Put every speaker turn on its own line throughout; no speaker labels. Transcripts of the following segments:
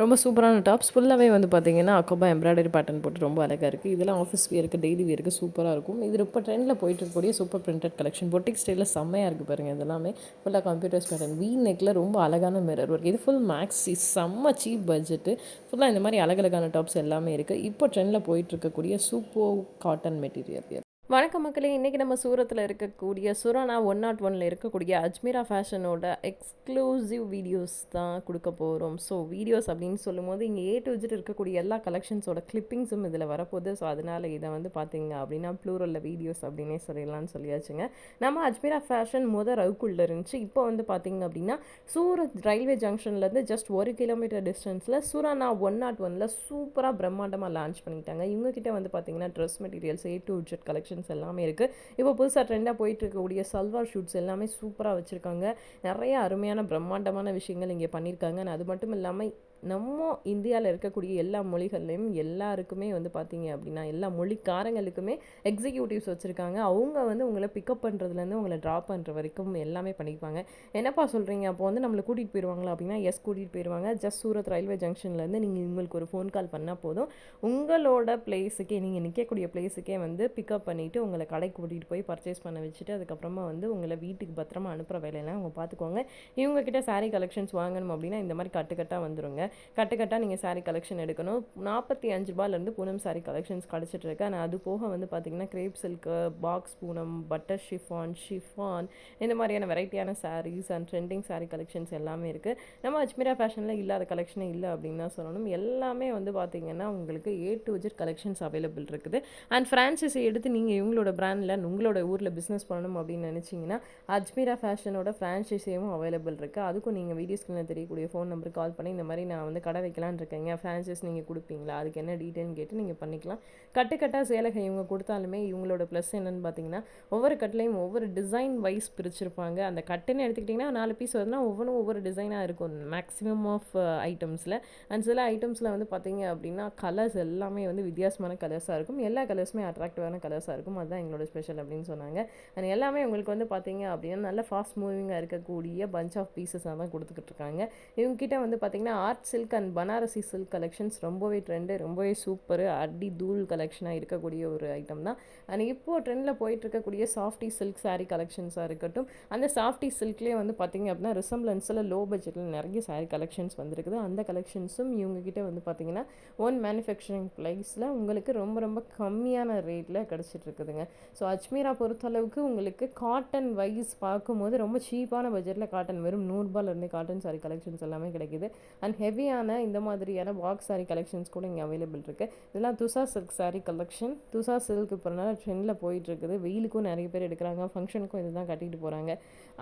ரொம்ப சூப்பரான டாப்ஸ். ஃபுல்லாகவே வந்து பார்த்தீங்கன்னா அக்கோபா எம்ப்ராய்டரி பேட்டர்ன் போட்டு ரொம்ப அழகாக இருக்குது இதெல்லாம் ஆஃபீஸ் வியருக்கு டெய்லி வியருக்கு சூப்பராக இருக்கும். இது இப்போ ட்ரெண்டில் போயிட்டு இருக்கக்கூடிய சூப்பர் பிரிண்டட் கலெக்ஷன் பொட்டிக் ஸ்டைலில் செம்மையாக இருக்குது பாருங்கள் இதெல்லாமே. ஃபுல்லாக கம்ப்யூட்டர்ஸ் பேட்டர்ன் வீ நெக்கில் ரொம்ப அழகான மிரர் ஒர்க் இது ஃபுல் மேக்ஸி செம்ம சீப் பட்ஜெட்டு ஃபுல்லாக இந்த மாதிரி அழகழகான டாப்ஸ் எல்லாமே இருக்குது இப்போ ட்ரெண்டில் போயிட்டு இருக்கக்கூடிய சூப்பர் காட்டன் மெட்டீரியல் வணக்கம் மக்களே இன்றைக்கி நம்ம சூரத்தில் இருக்கக்கூடிய சுரானா ஒன் நாட் ஒனில் இருக்கக்கூடிய அஜ்மீரா ஃபேஷனோட எக்ஸ்க்ளூசிவ் வீடியோஸ் தான் கொடுக்க போகிறோம் ஸோ வீடியோஸ் அப்படின்னு சொல்லும்போது இங்கே ஏ டு ஜெட் இருக்கக்கூடிய எல்லா கலெக்ஷன்ஸோட கிளிப்பிங்ஸும் இதில் வரப்போகுது. ஸோ அதனால் இதை வந்து பார்த்தீங்க அப்படின்னா ப்ளூரலில் வீடியோஸ் அப்படின்னே சொல்லிடலாம்னு சொல்லியாச்சுங்க. நம்ம அஜ்மீரா ஃபேஷன் முத ரவுக்குள்ளே இருந்துச்சு. இப்போ வந்து பார்த்தீங்க அப்படின்னா சூரத் ரயில்வே ஜங்ஷன்லேருந்து ஜஸ்ட் ஒரு கிலோமீட்டர் டிஸ்டன்ஸில் சுரானா ஒன் நாட் ஒனில் சூப்பராக பிரம்மாண்டமாக லான்ச் பண்ணிட்டாங்க. இவங்ககிட்ட வந்து பார்த்தீங்கன்னா dress materials A to Z collection collections எல்லாமே இருக்குது இப்போ புதுசாக ட்ரெண்டாக போயிட்டு இருக்கக்கூடிய சல்வார் ஷூட்ஸ் எல்லாமே சூப்பராக வச்சுருக்காங்க. நிறைய அருமையான பிரம்மாண்டமான விஷயங்கள் இங்கே பண்ணியிருக்காங்க. அது மட்டும் இல்லாமல் நம்ம இந்தியாவில் இருக்கக்கூடிய எல்லா மொழிகள்லையும் எல்லாருக்குமே வந்து பார்த்தீங்க அப்படின்னா எல்லா மொழிக்காரங்களுக்குமே எக்ஸிக்யூட்டிவ்ஸ் வச்சுருக்காங்க. அவங்க வந்து உங்களை பிக்கப் பண்ணுறதுலேருந்து உங்களை ட்ராப் பண்ணுற வரைக்கும் எல்லாமே பண்ணிப்பாங்க. என்னப்பா சொல்கிறீங்க அப்போ வந்து நம்மளை கூட்டிகிட்டு போயிடுவாங்களா அப்படின்னா எஸ் கூட்டிகிட்டு போயிடுவாங்க ஜஸ்ட் சூரத் ரயில்வே ஜங்ஷன்லேருந்து நீங்கள் உங்களுக்கு ஒரு ஃபோன் கால் பண்ணால் போதும். உங்களோட பிளேஸுக்கே நீங்கள் நிற்கக்கூடிய பிளேஸுக்கே வந்து பிக்கப் பண்ணிவிட்டு உங்களை கடைக்கு கூட்டிகிட்டு போய் பர்ச்சேஸ் பண்ண வச்சுட்டு அதுக்கப்புறமா வந்து உங்களை வீட்டுக்கு பத்திரமா அனுப்புகிற வேலையெல்லாம் அவங்க பார்த்துக்கோங்க இவங்கக்கிட்ட சாரீ கலெக்ஷன்ஸ் வாங்கணும் அப்படின்னா இந்த மாதிரி கட்டுக்கட்டாக வந்துடுங்க கட்டு கட்டாக நீங்கள் சாரீ கலெக்ஷன் எடுக்கணும். நாற்பத்தி அஞ்சு ரூபாயிலேருந்து பூனம் சாரீ கலெக்ஷன்ஸ் கிடச்சிட்டு ஆனால் அது போக வந்து பார்த்திங்கன்னா crepe silk box Poonam butter chiffon chiffon இந்த மாதிரியான வெரைட்டியான sarees and trending saree collections எல்லாமே இருக்குது நம்ம அஜ்மீரா ஃபேஷனில் இல்லாத கலெக்ஷனே இல்லை அப்படின்னு தான் சொல்லணும். எல்லாமே வந்து பார்த்திங்கன்னா உங்களுக்கு ஏ டு விஜிட் கலெக்ஷன்ஸ் அவைலபிள் இருக்குது. அண்ட் ஃப்ரான்ச்சைஸி எடுத்து நீங்கள் இவங்களோட பிராண்டில் உங்களோட ஊரில் பிஸ்னஸ் பண்ணணும் அப்படின்னு நினச்சிங்கன்னா அஜ்மீரா ஃபேஷனோட ஃப்ரான்ச்சைஸியும் அவைலபிள் இருக்குது அதுக்கும் நீங்கள் வீடியோ ஸ்கிரீனில் தெரியக்கூடிய ஃபோன் நம்பருக்கு கால் பண்ணி இந்த மாதிரி நான் வந்து கடை வைக்கலான் இருக்கேங்க. ஃப்ரான்ச்சைஸ் நீங்கள் கொடுப்பீங்களா? அதுக்கு என்ன டீட்டெயில்னு கேட்டு நீங்கள் பண்ணிக்கலாம். கட்டு கட்டாக சேலகை இவங்க கொடுத்தாலுமே இவங்களோட ப்ளஸ் என்னென்னு பார்த்தீங்கன்னா ஒவ்வொரு கட்லையும் ஒவ்வொரு டிசைன் வைஸ் பிரிச்சிருப்பாங்க. அந்த கட்டுன்னு எடுத்துக்கிட்டிங்கன்னா நாலு பீஸ் வருதுன்னா ஒவ்வொன்றும் ஒவ்வொரு டிசைனாக இருக்கும். மேக்ஸிமம் ஆஃப் ஐட்டம்ஸில் அண்ட் சில ஐட்டம்ஸில் வந்து பார்த்தீங்க அப்படின்னா கலர்ஸ் எல்லாமே வந்து வித்தியாசமான கலர்ஸாக இருக்கும். எல்லா கலர்ஸுமே அட்ராக்டிவான கலர்ஸாக இருக்கும். அதுதான் எங்களோட ஸ்பெஷல் அப்படின்னு சொன்னாங்க. அண்ட் எல்லாமே உங்களுக்கு வந்து பார்த்தீங்க அப்படின்னா நல்ல ஃபாஸ்ட் மூவிங்காக இருக்கக்கூடிய பஞ்ச் ஆஃப் பீசஸாக தான் கொடுத்துக்கிட்டு இருக்காங்க. இவங்ககிட்ட வந்து பார்த்தீங்கன்னா art silk and Banarasi silk collections ரொம்பவே ட்ரெண்டு ரொம்பவே சூப்பர் அடி தூள் கலெக்ஷனாக இருக்கக்கூடிய ஒரு ஐட்டம் தான். அண்ட் இப்போது ட்ரெண்டில் போயிட்டு இருக்கக்கூடிய சாஃப்டி சில்க் சாரீ கலெக்ஷன்ஸாக இருக்கட்டும் அந்த சாஃப்டி சில்க்லேயே வந்து பார்த்திங்க அப்படின்னா ரிசம்பிளன்ஸில் லோ பட்ஜெட்டில் நிறைய சாரீ கலெக்ஷன்ஸ் வந்திருக்குது. அந்த கலெக்ஷன்ஸும் இவங்ககிட்ட வந்து பார்த்திங்கன்னா ஓன் மேனுஃபேக்சரிங் ப்ரைஸில் உங்களுக்கு ரொம்ப ரொம்ப கம்மியான ரேட்டில் கிடச்சிட்டு இருக்குதுங்க. ஸோ அஜ்மீரா பொறுத்தளவுக்கு உங்களுக்கு காட்டன் வைஸ் பார்க்கும்போது ரொம்ப சீப்பான பட்ஜெட்டில் காட்டன் வெறும் நூறுரூபாலேருந்தே காட்டன் சாரீ கலெக்ஷன்ஸ் எல்லாமே கிடைக்குது. அண்ட் ஹெவியான இந்த மாதிரியான பாக்ஸ் சாரீ கலெக்ஷன்ஸ் கூட இங்கே அவைலபிள் இருக்குது இதெல்லாம் tussar silk saree collection tussar silk இப்போ நல்லா ட்ரெண்டில் போயிட்டுருக்குது வெயிலுக்கும் நிறைய பேர் எடுக்கிறாங்க. ஃபங்க்ஷனுக்கும் இது தான் கட்டிட்டு போகிறாங்க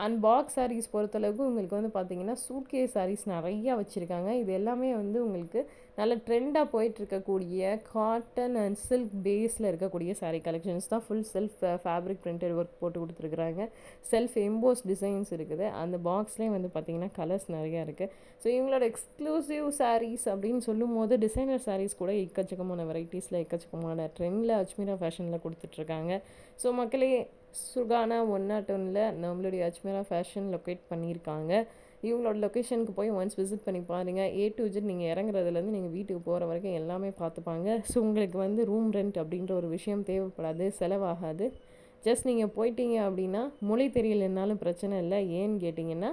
அண்ட் பாக்ஸ் சாரீஸ் பொறுத்தளவுக்கு உங்களுக்கு வந்து பார்த்தீங்கன்னா சூட்கே சாரீஸ் நிறையா வச்சுருக்காங்க. இது எல்லாமே வந்து உங்களுக்கு நல்ல ட்ரெண்டாக போயிட்டுருக்கக்கூடிய காட்டன் அண்ட் சில்க் பேஸில் இருக்கக்கூடிய சாரீ கலெக்ஷன்ஸ் தான் full self fabric printed work போட்டு கொடுத்துருக்குறாங்க. செல்ஃப் எம்போஸ் டிசைன்ஸ் இருக்குது. அந்த பாக்ஸ்லேயும் வந்து பார்த்திங்கன்னா கலர்ஸ் நிறையா இருக்குது ஸோ இவங்களோட எக்ஸ்க்ளூசிவ் சாரீஸ் அப்படின்னு சொல்லும் போது டிசைனர் சாரீஸ் கூட எக்கச்சக்கமான வெரைட்டிஸில் எக்கச்சக்கமான ட்ரெண்டில் அஜ்மீரா ஃபேஷனில் கொடுத்துட்ருக்காங்க. ஸோ மக்களே சுகானா ஒன் நாட் ஒனில் நம்மளுடைய அஜ்மீரா ஃபேஷன் லொக்கேட் பண்ணியிருக்காங்க. இவங்களோட லொக்கேஷனுக்கு போய் ஒன்ஸ் விசிட் பண்ணி பாருங்கள் ஏ டு ஜெட் நீங்கள் இறங்குறதுலேருந்து நீங்கள் வீட்டுக்கு போகிற வரைக்கும் எல்லாமே பார்த்துப்பாங்க. ஸோ உங்களுக்கு வந்து ரூம் ரெண்ட் அப்படின்ற ஒரு விஷயம் தேவைப்படாது செலவாகாது. ஜஸ்ட் நீங்கள் போயிட்டீங்க அப்படின்னா மொழி தெரியலனாலும் பிரச்சனை இல்லை. ஏன்னு கேட்டிங்கன்னா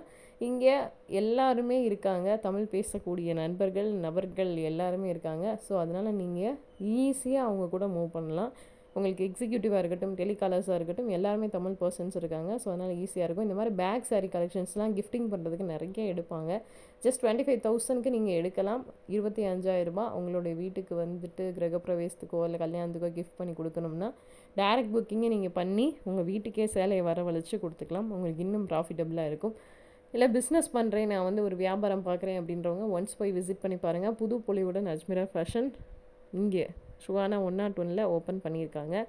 இங்கே எல்லாருமே இருக்காங்க. தமிழ் பேசக்கூடிய நண்பர்கள் நபர்கள் எல்லாருமே இருக்காங்க. ஸோ அதனால் நீங்கள் ஈஸியாக அவங்க கூட மூவ் பண்ணலாம். உங்களுக்கு எக்ஸிக்யூட்டிவாக இருக்கட்டும் டெலிகாலர்ஸாக இருக்கட்டும் எல்லாருமே தமிழ் பர்சன்ஸ் இருக்காங்க. ஸோ அதனால் ஈஸியாக இருக்கும். இந்த மாதிரி பேக் சாரீ கலெக்ஷன்ஸ்லாம் கிஃப்டிங் பண்ணுறதுக்கு நிறைய எடுப்பாங்க. ஜஸ்ட் டுவெண்ட்டி ஃபைவ் தௌசண்ட்க்கு நீங்கள் எடுக்கலாம். இருபத்தி அஞ்சாயிரரூபா உங்களுடைய வீட்டுக்கு வந்துட்டு கிரகப்பிரவேசத்துக்கோ இல்லை கல்யாணத்துக்கோ கிஃப்ட் பண்ணி கொடுக்கணும்னா டேரக்ட் புக்கிங்கை நீங்கள் பண்ணி உங்கள் வீட்டுக்கே சேலையை வரவழைச்சு கொடுத்துக்கலாம். உங்களுக்கு இன்னும் ப்ராஃபிட்டபுளாக இருக்கும். இல்லை பிஸ்னஸ் பண்ணுறேன் நான் வந்து ஒரு வியாபாரம் பார்க்குறேன் அப்படின்றவங்க ஒன்ஸ் போய் விசிட் பண்ணி பாருங்கள் புது பொலிவுடன் அஜ்மீரா ஃபேஷன் இங்கே. ஷுவானா ஒன் நாட் ஒனில் ஓப்பன் பண்ணியிருக்காங்க.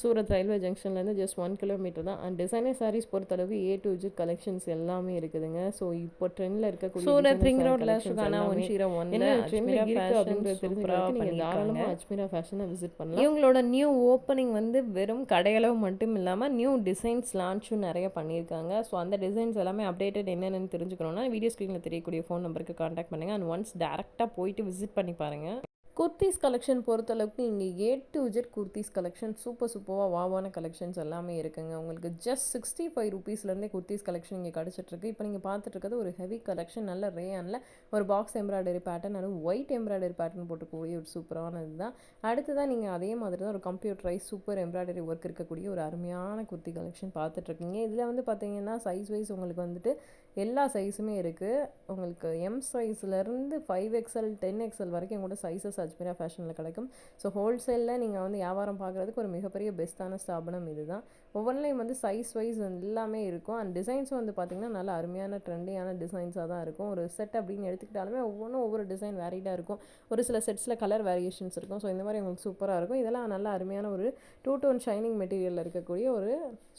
சூரத் ரயில்வே ஜங்ஷன்லேருந்து ஜஸ்ட் ஒன் கிலோமீட்டர் தான். அண்ட் டிசைனர் சாரீஸ் பொறுத்தளவுக்கு ஏ டு ஜி கலெக்ஷன்ஸ் எல்லாமே இருக்குதுங்க. ஸோ இப்போ ட்ரெண்டில் இருக்கக்கூடிய
சூரத் ரிங்
collections
சுகானா
எல்லாமே
ஒன்ஷீரா ஒன்ல
என்ன trendல
அஜ்மீரா
இருக்கு
ஃபேஷன்
அப்படின்றது தெரிஞ்சுக்கிறதுக்கு நீங்கள் தாராளமாக அஜ்மீரா ஃபேஷனை விசிட் பண்ணலாம்.
இவங்களோட நியூ ஓப்பனிங் வந்து வெறும் கடையளவு மட்டும் இல்லாமல் நியூ டிசைன்ஸ் லான்ச்சும் நிறைய பண்ணியிருக்காங்க. ஸோ அந்த டிசைன்ஸ் எல்லாமே அப்டேட்டட் என்னென்னு தெரிஞ்சுக்கணும்னா வீடியோ ஸ்க்ரீனில் தெரியக்கூடிய ஃபோன் நம்பருக்கு காண்டாக்ட் பண்ணுங்கள் அண்ட் ஒன்ஸ் டேரெக்டாக போயிட்டு விசிட் பண்ணி பாருங்கள்
குர்த்திஸ் கலெக்ஷன் பொறுத்தளவுக்கு இங்கே A to Z kurtis collection super சூப்பராக வாவான கலெக்ஷன்ஸ் எல்லாமே இருக்குங்க. உங்களுக்கு ஜஸ்ட் சிக்ஸ்டி ஃபைவ் ருபீஸ்லேருந்தே குர்த்திஸ் கலெக்ஷன் இங்கே கிடச்சிட்ருக்கு இப்போ நீங்கள் பார்த்துட்டு இருக்கிறது ஒரு ஹெவி கலெக்ஷன் நல்ல ரேயானில் ஒரு பாக்ஸ் எம்ப்ராய்டரி பேட்டர்ன் அதுவும் ஒயிட் எம்ப்ராய்டரி பேட்டர்ன் போட்டுக்கூடிய ஒரு சூப்பரான இதுதான் அடுத்ததான் நீங்கள் அதே மாதிரி தான் ஒரு கம்ப்யூட்டரைஸ் சூப்பர் எம்ப்ராய்டரி ஒர்க் இருக்கக்கூடிய ஒரு அருமையான குர்த்தி கலெக்ஷன் பார்த்துட்ருக்கீங்க இதில் வந்து பார்த்தீங்கன்னா சைஸ் வைஸ் உங்களுக்கு வந்துட்டு எல்லா சைஸுமே இருக்குது உங்களுக்கு எம் சைஸ்லேருந்து ஃபைவ் எக்ஸ்எல் டென் எக்ஸ்எல் வரைக்கும் கூட சைஸஸ் அஜ்மீரா ஃபேஷனில் கிடைக்கும். ஸோ ஹோல்சேலில் நீங்கள் வந்து வியாபாரம் பார்க்குறதுக்கு ஒரு மிகப்பெரிய பெஸ்ட்டான ஸ்தாபனம் இதுதான். ஒவ்வொன்றிலையும் வந்து சைஸ் வைஸ் எல்லாமே இருக்கும். அண்ட் டிசைன்ஸும் வந்து பார்த்திங்கன்னா நல்ல அருமையான ட்ரெண்டியான டிசைன்ஸாக தான் இருக்கும். ஒரு செட் அப்படின்னு எடுத்துக்கிட்டாலுமே ஒவ்வொன்றும் ஒவ்வொரு டிசைன் வேரிடாக இருக்கும். ஒரு சில செட்ஸில் கலர் வேரியேஷன்ஸ் இருக்கும். ஸோ இந்த மாதிரி உங்களுக்கு சூப்பராக இருக்கும். இதெல்லாம் நல்ல அருமையான ஒரு டூ டோன் ஷைனிங் மெட்டீரியலில் இருக்கக்கூடிய ஒரு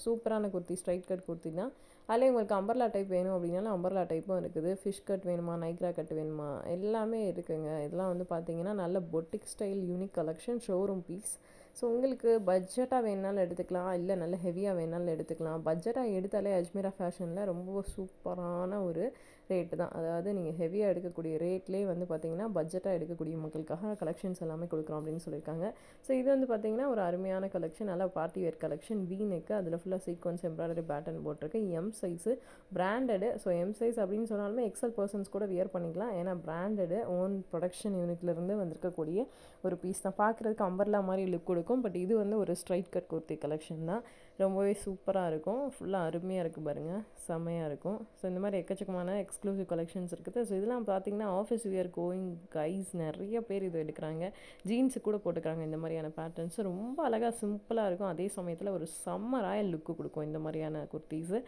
சூப்பரான குர்த்தி ஸ்ட்ரைட் கட் குர்த்தி தான். அதில் உங்களுக்கு அம்பர்லா டைப் வேணும் அப்படின்னாலும் அம்பர்லா டைப்பும் இருக்குது. ஃபிஷ் கட் வேணுமா? நைக்ரா கட் வேணுமா? எல்லாமே இருக்குங்க. இதெல்லாம் வந்து பார்த்தீங்கன்னா நல்ல boutique style unique collection showroom piece so உங்களுக்கு பட்ஜெட்டாக வேணாலும் எடுத்துக்கலாம். இல்லை நல்ல ஹெவியாக வேணாலும் எடுத்துக்கலாம். பட்ஜெட்டாக எடுத்தாலே அஜ்மீரா ஃபேஷனில் ரொம்ப சூப்பரான ஒரு ரேட்டு தான். அதாவது நீங்கள் ஹெவியாக எடுக்கக்கூடிய ரேட்லேயே வந்து பார்த்தீங்கன்னா பட்ஜெட்டாக எடுக்கக்கூடிய மக்களுக்காக கலெக்ஷன்ஸ் எல்லாமே கொடுக்குறோம் அப்படின்னு சொல்லியிருக்காங்க. ஸோ இது வந்து பார்த்தீங்கன்னா ஒரு அருமையான கலெக்ஷன் நல்லா பார்ட்டி வேர் கலெக்ஷன் வி அதில் ஃபுல்லாக சீக்வன்ஸ் எம்ப்ராய்டரி பேட்டர்ன் போட்டிருக்கு. M size branded so M size அப்படின்னு சொன்னாலுமே எக்ஸல் பர்சன்ஸ் கூட வியர் பண்ணிக்கலாம். ஏன்னா பிராண்டடு ஓன் ப்ரொடக்ஷன் யூனிட்லேருந்து வந்திருக்கக்கூடிய ஒரு பீஸ் தான். பார்க்குறதுக்கு அம்பர்லா மாதிரி லுக் கொடுக்கும். பட் இது வந்து ஒரு ஸ்ட்ரைட் கட் குர்த்தி கலெக்ஷன் தான். ரொம்பவே சூப்பராக இருக்கும். ஃபுல்லாக அருமையாக இருக்குது பாருங்கள் செம்மையாக இருக்கும். ஸோ இந்த மாதிரி எக்கச்சக்கமான எக்ஸ்க்ளூசிவ் கலெக்ஷன்ஸ் இருக்குது. ஸோ இதெல்லாம் பார்த்தீங்கன்னா ஆஃபீஸ் வியர் கோயிங் கைஸ் நிறைய பேர் இது எடுக்கிறாங்க. ஜீன்ஸு கூட போட்டுக்கிறாங்க இந்த மாதிரியான பேட்டர்ன்ஸ் ரொம்ப அழகாக சிம்பிளாக இருக்கும். அதே சமயத்தில் ஒரு செம்ம ராயல் லுக்கு கொடுக்கும் இந்த மாதிரியான குர்த்திஸு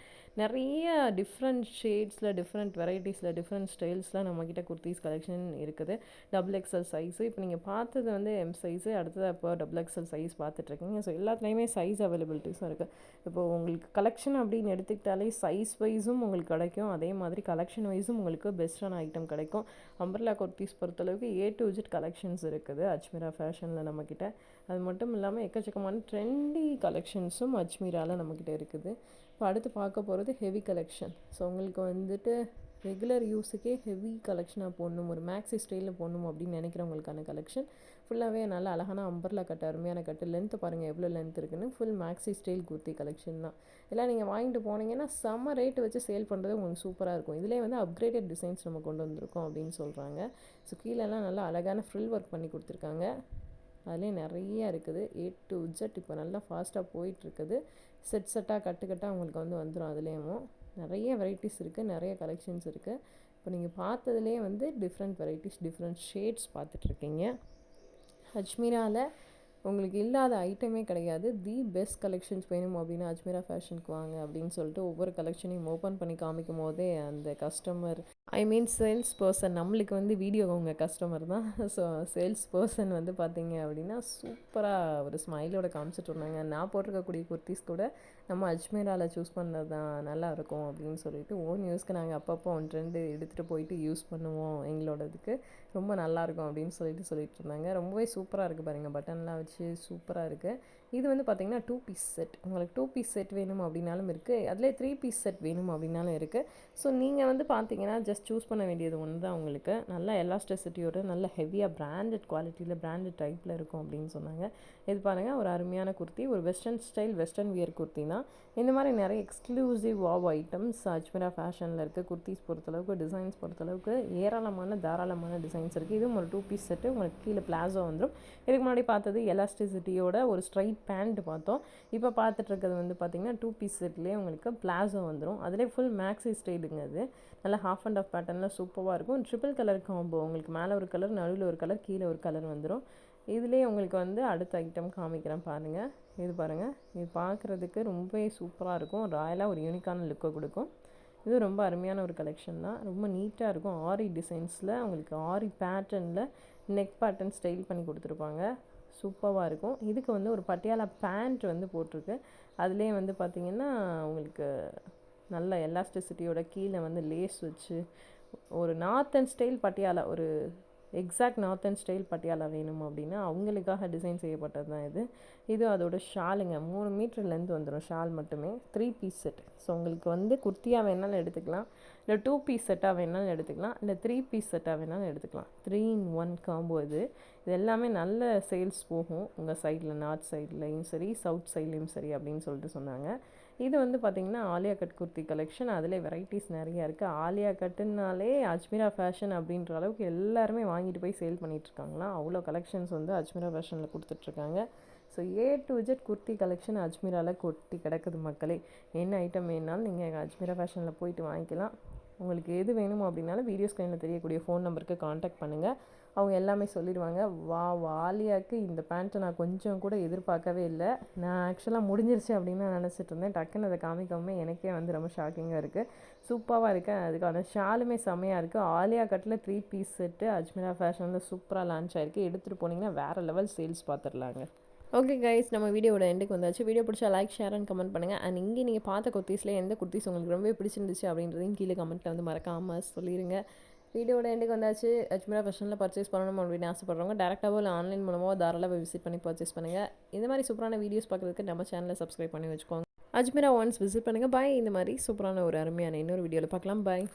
நிறைய டிஃப்ரெண்ட் ஷேட்ஸில் டிஃப்ரெண்ட் வெரைட்டிஸில் டிஃப்ரெண்ட் ஸ்டைல்ஸில் நம்மக்கிட்ட குர்த்திஸ் கலெக்ஷன் இருக்குது. டபுள் எக்ஸல் சைஸு இப்போ நீங்கள் பார்த்தது வந்து எம் சைஸு அடுத்தது இப்போ டபுள் எக்ஸல் சைஸ் பார்த்துட்ருக்கீங்க ஸோ எல்லாத்துலேயுமே சைஸ் அவைலபிலிட்டிஸும் இருக்குது இப்போது உங்களுக்கு கலெக்ஷன் அப்படின்னு எடுத்துக்கிட்டாலே சைஸ் வைஸும் உங்களுக்கு கிடைக்கும். அதே மாதிரி கலெக்ஷன் வைஸும் உங்களுக்கு பெஸ்ட்டான ஐட்டம் கிடைக்கும். அம்பர்லா குர்த்திஸ் பொறுத்தளவுக்கு ஏ டு விஜிட் கலெக்ஷன்ஸ் இருக்குது அஜ்மீரா ஃபேஷனில் நம்மக்கிட்ட அது மட்டும் இல்லாமல் எக்கச்சக்கமான ட்ரெண்டி கலெக்ஷன்ஸும் அஜ்மீராவில் நம்மக்கிட்ட இருக்குது. இப்போ அடுத்து பார்க்க போகிறது ஹெவி கலெக்ஷன் ஸோ உங்களுக்கு வந்துட்டு ரெகுலர் யூஸுக்கே ஹெவி கலெக்ஷனாக போடணும். ஒரு மேக்ஸி ஸ்டைலில் போடணும் அப்படின்னு நினைக்கிறவங்களுக்கான கலெக்ஷன் ஃபுல்லாகவே நல்ல அழகான அம்பர்லா கட்டு அருமையான கட்டு. லென்த்து பாருங்கள் எவ்வளோ லென்த் இருக்குன்னு. Full maxi style kurti collection தான். இதெல்லாம் நீங்கள் வாங்கிட்டு போனீங்கன்னா செம்ம ரேட்டு வச்சு சேல் பண்ணுறது உங்களுக்கு சூப்பராக இருக்கும். இதிலே வந்து அப்கிரேடட் டிசைன்ஸ் நம்ம கொண்டு வந்திருக்கோம் அப்படின்னு சொல்கிறாங்க ஸோ கீழெல்லாம் நல்லா அழகான ஃப்ரில் ஒர்க் பண்ணி கொடுத்துருக்காங்க. அதுலேயே நிறையா இருக்குது. ஏ டு ஜெட் இப்போ நல்லா ஃபாஸ்ட்டாக போயிட்டுருக்குது. செட் செட்டாக கட்டுக்கட்டாக உங்களுக்கு வந்து வந்துடும் அதுலேயும். நிறைய வெரைட்டிஸ் இருக்குது நிறைய கலெக்ஷன்ஸ் இருக்குது இப்போ நீங்கள் பார்த்ததுலேயே வந்து டிஃப்ரெண்ட் வெரைட்டிஸ் டிஃப்ரெண்ட் ஷேட்ஸ் பார்த்துட்ருக்கீங்க அஜ்மீராவில் உங்களுக்கு இல்லாத ஐட்டமே கிடையாது. தி பெஸ்ட் கலெக்ஷன்ஸ் வேணும் அப்படின்னா அஜ்மீரா ஃபேஷனுக்கு வாங்க அப்படின்னு சொல்லிட்டு ஒவ்வொரு கலெக்ஷனையும் ஓப்பன் பண்ணி காமிக்கும் போதே அந்த customer I mean sales person நம்மளுக்கு வந்து வீடியோ அவங்க கஸ்டமர் தான். ஸோ சேல்ஸ் பர்சன் வந்து பார்த்தீங்க அப்படின்னா சூப்பராக ஒரு ஸ்மைலோட காமிச்சிட்டு இருந்தாங்க. நான் போட்டிருக்கக்கூடிய குர்த்திஸ் கூட நம்ம அஜ்மீராவில் சூஸ் பண்ணது தான் நல்லாயிருக்கும் அப்படின்னு சொல்லிட்டு ஓன் யூஸ்க்கு நாங்கள் அப்பப்போ ஒன்று ரெண்டு எடுத்துகிட்டு போயிட்டு யூஸ் பண்ணுவோம் எங்களோடதுக்கு. ரொம்ப நல்லாயிருக்கும் அப்படின்னு சொல்லிட்டு சொல்லிட்டு இருந்தாங்க. ரொம்பவே சூப்பராக இருக்குது பாருங்கள் பட்டன்லாம் வச்சு சூப்பராக இருக்குது இது வந்து பார்த்திங்கன்னா டூ பீஸ் செட் உங்களுக்கு டூ பீஸ் செட் வேணும் அப்படின்னாலும் இருக்குது அதிலே த்ரீ பீஸ் செட் வேணும் அப்படின்னாலும் இருக்குது ஸோ நீங்கள் வந்து பார்த்தீங்கன்னா ஜஸ்ட் சூஸ் பண்ண வேண்டியது ஒன்று தான் உங்களுக்கு. நல்ல எலாஸ்டிசிட்டியோட நல்ல ஹெவியாக பிராண்டட் குவாலிட்டியில் பிராண்டட் டைப்பில் இருக்கும் அப்படின்னு சொன்னாங்க. இது பாருங்கள் ஒரு அருமையான குர்த்தி. ஒரு western style western wear kurti தான். இந்த மாதிரி நிறைய எக்ஸ்க்ளூசிவ் வாவ் ஐட்டம்ஸ் அஜ்மீரா ஃபேஷனில் இருக்குது குர்த்திஸ் பொறுத்தளவுக்கு டிசைன்ஸ் பொறுத்தளவுக்கு ஏராளமான தாராளமான டிசைன்ஸ் இருக்குது இதுவும் ஒரு டூ பீஸ் செட்டு உங்களுக்கு கீழே பிளாசோ வந்துடும் இதுக்கு முன்னாடி பார்த்தது எலாஸ்டிசிட்டியோட ஒரு ஸ்ட்ரைட் பேண்ட் பார்த்தோம். இப்போ பார்த்துட்ருக்கிறது வந்து பார்த்திங்கன்னா டூ பீஸ் செட்லேயே உங்களுக்கு பிளாசோ வந்துடும் அதிலே ஃபுல் மேக்ஸி ஸ்டைலுங்க அது. நல்லா ஹாஃப் அண்ட் ஆஃப் பேட்டர்னில் சூப்பராக இருக்கும். ட்ரிபிள் கலர் காம்போ உங்களுக்கு மேலே ஒரு கலர் நடுவில் ஒரு கலர் கீழே ஒரு கலர் வந்துடும் இதுலேயே உங்களுக்கு வந்து அடுத்த ஐட்டம் காமிக்கிறேன் பாருங்கள் இது பாருங்கள் இது பார்க்குறதுக்கு ரொம்பவே சூப்பராக இருக்கும். ராயலாக ஒரு யூனிக்கான லுக்கை கொடுக்கும். இது ரொம்ப அருமையான ஒரு கலெக்ஷன் தான். ரொம்ப நீட்டாக இருக்கும். ஆரி டிசைன்ஸில் உங்களுக்கு ஆரி பேட்டர்னில் நெக் பேட்டர்ன் ஸ்டைல் பண்ணி கொடுத்துருப்பாங்க. சூப்பராக இருக்கும். இதுக்கு வந்து ஒரு பட்டியாலா பேண்ட் வந்து போட்டிருக்கு. அதுலேயே வந்து பார்த்திங்கன்னா உங்களுக்கு நல்ல எலாஸ்டிசிட்டியோட கீழே வந்து லேஸ் வச்சு ஒரு நார்த்தன் ஸ்டைல் பட்டியாலா ஒரு எக்ஸாக்ட் நார்த்தன் ஸ்டைல் பட்டியாலா வேணும் அப்படின்னா அவங்களுக்காக டிசைன் செய்யப்பட்டது தான் இது. இது அதோட ஷாலுங்க. மூணு மீட்டர் லென்த் வந்துடும் ஷால் மட்டுமே. த்ரீ பீஸ் செட் ஸோ உங்களுக்கு வந்து குர்த்தியாக வேணாலும் எடுத்துக்கலாம். இல்லை டூ பீஸ் செட்டாக வேணாலும் எடுத்துக்கலாம். இல்லை த்ரீ பீஸ் செட்டாக வேணாலும் எடுத்துக்கலாம். த்ரீ இன் ஒன் காம்போ இது. இது எல்லாமே நல்ல சேல்ஸ் போகும். உங்கள் சைடில் நார்த் சைட்லேயும் சரி சவுத் சைட்லேயும் சரி அப்படின்னு சொல்லிட்டு சொன்னாங்க. இது வந்து பார்த்திங்கன்னா ஆலியா கட் குர்த்தி கலெக்ஷன் அதில் வெரைட்டிஸ் நிறையா இருக்குது ஆலியா கட்டுனாலே அஜ்மீரா ஃபேஷன் அப்படின்ற அளவுக்கு எல்லாருமே வாங்கிட்டு போய் சேல் பண்ணிகிட்ருக்காங்களாம் அவ்வளோ கலெக்ஷன்ஸ் வந்து அஜ்மீரா ஃபேஷனில் கொடுத்துட்ருக்காங்க so A to Z kurti collection அஜ்மீராவில் கொட்டி கிடக்குது மக்களே. என்ன ஐட்டம் வேணாலும் நீங்கள் அஜ்மீரா ஃபேஷனில் போயிட்டு வாங்கிக்கலாம். உங்களுக்கு எது வேணுமோ அப்படின்னாலும் வீடியோ ஸ்க்ரீனில் தெரியக்கூடிய ஃபோன் நம்பருக்கு காண்டாக்ட் பண்ணுங்கள் அவங்க எல்லாமே சொல்லிடுவாங்க வா வாலியாக்கு இந்த பேண்ட்டை நான் கொஞ்சம் கூட எதிர்பார்க்கவே இல்லை. நான் ஆக்சுவலாக முடிஞ்சிருச்சு அப்படின்னு நான் நினச்சிட்டு இருந்தேன். டக்குன்னு அதை காமிக்காமல் எனக்கே வந்து ரொம்ப ஷாக்கிங்காக இருக்குது சூப்பராக இருக்குது அதுக்கான ஷாலுமே செம்மையாக இருக்குது ஆலியா கட்டில் த்ரீ பீஸ் செட்டு அஜ்மீரா ஃபேஷனில் சூப்பராக லான்ச் ஆகிருக்கு எடுத்துகிட்டு போனீங்கன்னா வேறு லெவல் சேல்ஸ் பார்த்துடலாங்க ஓகே கைஸ் நம்ம வீடியோட எண்டுக்கு வந்தாச்சு. வீடியோ பிடிச்சா லைக் ஷேர் அண்ட் கமெண்ட் பண்ணுங்கள் அண்ட் இங்கே நீங்கள் பார்த்த குர்த்தீஸில் எந்த குர்த்தீஸ் உங்களுக்கு ரொம்ப பிடிச்சிருந்துச்சு அப்படின்றதையும் கீழே கமெண்ட்டில் வந்து மறக்காமல் சொல்லிடுங்க வீடியோட எண்டுக்கு வந்தாச்சு. அஜ்மீரா ஃபேஷனில் பர்ச்சேஸ் பண்ணணும் அப்படின்னு ஆசைப்படுறவங்க டேரெக்டாகவோ இல்லை ஆன்லைன் மூலமாக தாராளமாக விசிட் பண்ணி பர்ச்சேஸ் பண்ணுங்கள் இந்த மாதிரி சூப்பரான வீடியோஸ் பார்க்குறதுக்கு நம்ம சேனலை சப்ஸ்கிரைப் பண்ணி வச்சுக்கோங்க. அஜ்மீரா ஒன்ஸ் விசிட் பண்ணுங்கள் பாய் இந்த மாதிரி சூப்பரான ஒரு அருமையான இன்னொரு வீடியோவில் பார்க்கலாம். பாய்